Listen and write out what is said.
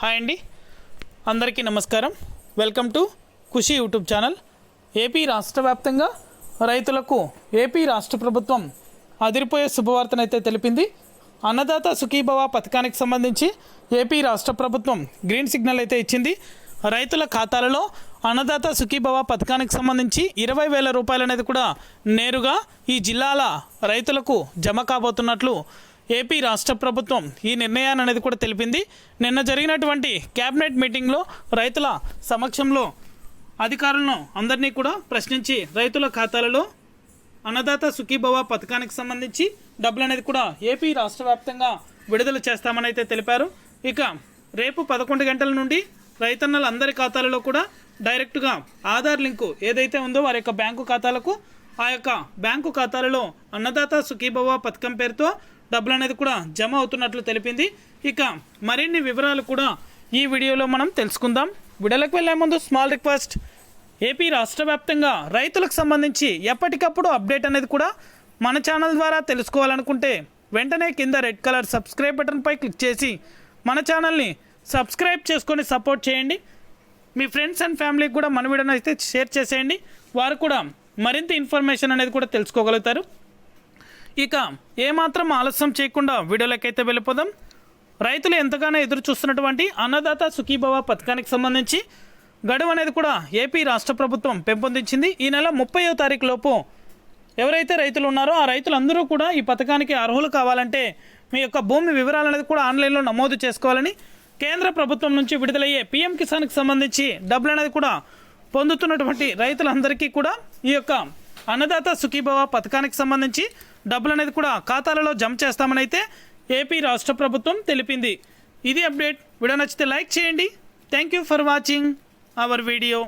Hi అండి. అందరికీ నమస్కారం. Welcome to Khushi YouTube channel. AP రాష్ట్ర వ్యాప్తంగా రైతులకు ఏపీ రాష్ట్ర ప్రభుత్వం అదిరిపోయే శుభవార్తనైతే తెలిపింది. అన్నదాత సుఖీభవ పథకానికి సంబంధించి ఏపీ రాష్ట్ర ప్రభుత్వం గ్రీన్ సిగ్నల్ అయితే ఇచ్చింది. రైతుల ఖాతాలలో అన్నదాత సుఖీభవ పథకానికి సంబంధించి ఇరవై వేల రూపాయలు అనేది కూడా నేరుగా ఈ జిల్లాల రైతులకు జమ కాబోతున్నట్లు ఏపీ రాష్ట్ర ప్రభుత్వం ఈ నిర్ణయాన్ని అనేది కూడా తెలిపింది. నిన్న జరిగినటువంటి కేబినెట్ మీటింగ్లో రైతుల సమక్షంలో అధికారులను అందరినీ కూడా ప్రశ్నించి రైతుల ఖాతాలలో అన్నదాత సుఖీభవ పథకానికి సంబంధించి డబ్బులు అనేది కూడా ఏపీ రాష్ట్ర వ్యాప్తంగా విడుదల చేస్తామని అయితే తెలిపారు. ఇక రేపు పదకొండు గంటల నుండి రైతన్నల అందరి ఖాతాలలో కూడా డైరెక్ట్గా ఆధార్ లింకు ఏదైతే ఉందో వారి యొక్క బ్యాంకు ఖాతాలకు ఆ యొక్క బ్యాంకు ఖాతాలలో అన్నదాత సుఖీభవ పథకం పేరుతో డబ్బులు అనేది కూడా జమ అవుతున్నట్లు తెలిపింది. ఇక మరిన్ని వివరాలు కూడా ఈ వీడియోలో మనం తెలుసుకుందాం. విడలకు వెళ్ళే ముందు స్మాల్ రిక్వెస్ట్. ఏపీ రాష్ట్ర వ్యాప్తంగా రైతులకు సంబంధించి ఎప్పటికప్పుడు అప్డేట్ అనేది కూడా మన ఛానల్ ద్వారా తెలుసుకోవాలనుకుంటే వెంటనే కింద రెడ్ కలర్ సబ్స్క్రైబ్ బటన్పై క్లిక్ చేసి మన ఛానల్ని సబ్స్క్రైబ్ చేసుకొని సపోర్ట్ చేయండి. మీ ఫ్రెండ్స్ అండ్ ఫ్యామిలీకి కూడా మన వీడియోని అయితే షేర్ చేసేయండి. వారు కూడా మరింత ఇన్ఫర్మేషన్ అనేది కూడా తెలుసుకోగలుగుతారు. ఇక ఏమాత్రం ఆలస్యం చేయకుండా వీడియోలకైతే వెళ్ళిపోదాం. రైతులు ఎంతగానో ఎదురు చూస్తున్నటువంటి అన్నదాత సుఖీభవ పథకానికి సంబంధించి గడువు అనేది కూడా ఏపీ రాష్ట్ర ప్రభుత్వం పెంపొందించింది. ఈ నెల ముప్పయో తారీఖు లోపు ఎవరైతే రైతులు ఉన్నారో ఆ రైతులందరూ కూడా ఈ పథకానికి అర్హులు కావాలంటే మీ యొక్క భూమి వివరాలు అనేది కూడా ఆన్లైన్లో నమోదు చేసుకోవాలని కేంద్ర ప్రభుత్వం నుంచి విడుదలయ్యే పీఎం కిసాన్కి సంబంధించి డబ్బులు అనేది కూడా పొందుతున్నటువంటి రైతులందరికీ కూడా ఈ యొక్క అన్నదాత సుఖీభవ పథకానికి సంబంధించి డబ్బులు అనేది కూడా ఖాతాలలో జమ చేస్తామని అయితే ఏపీ రాష్ట్ర ప్రభుత్వం తెలిపింది. ఇది అప్డేట్. వీడియో నచ్చితే లైక్ చేయండి. Thank you for watching our video